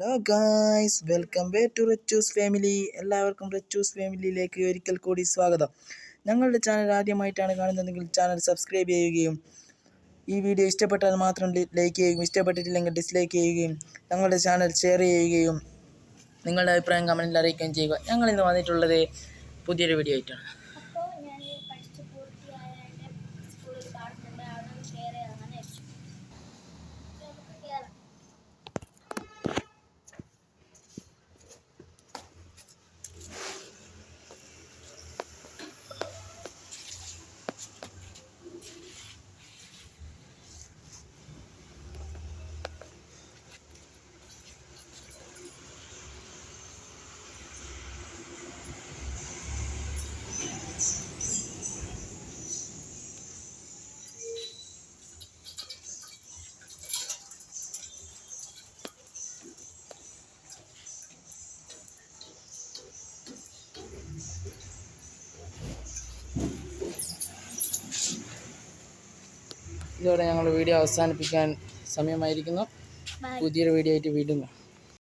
Hello guys welcome back to Rachoos family എല്ലാവർക്കും റച്ചൂസ് ഫാമിലിയിലേക്ക് ഒരിക്കൽ കൂടി സ്വാഗതം. ഞങ്ങളുടെ ചാനൽ ആദ്യമായിട്ടാണ് കാണുന്നതെങ്കിൽ ചാനൽ സബ്സ്ക്രൈബ് ചെയ്യുകയും ഈ വീഡിയോ ഇഷ്ടപ്പെട്ടാൽ മാത്രം ലൈക്ക് ചെയ്യുകയും ഇഷ്ടപ്പെട്ടിട്ടില്ലെങ്കിൽ ഡിസ്ലൈക്ക് ചെയ്യുകയും ഞങ്ങളുടെ ചാനൽ ഷെയർ ചെയ്യുകയും നിങ്ങളുടെ അഭിപ്രായം കമന്റിൽ അറിയിക്കുകയും ചെയ്യുക. ഞങ്ങളിന്ന് വന്നിട്ടുള്ളത് പുതിയൊരു വീഡിയോ ആയിട്ടാണ്. ഇതോടെ ഞങ്ങൾ വീഡിയോ അവസാനിപ്പിക്കാൻ സമയമായിരിക്കുന്നു പുതിയൊരു വീഡിയോ ആയിട്ട് വീണ്ടും.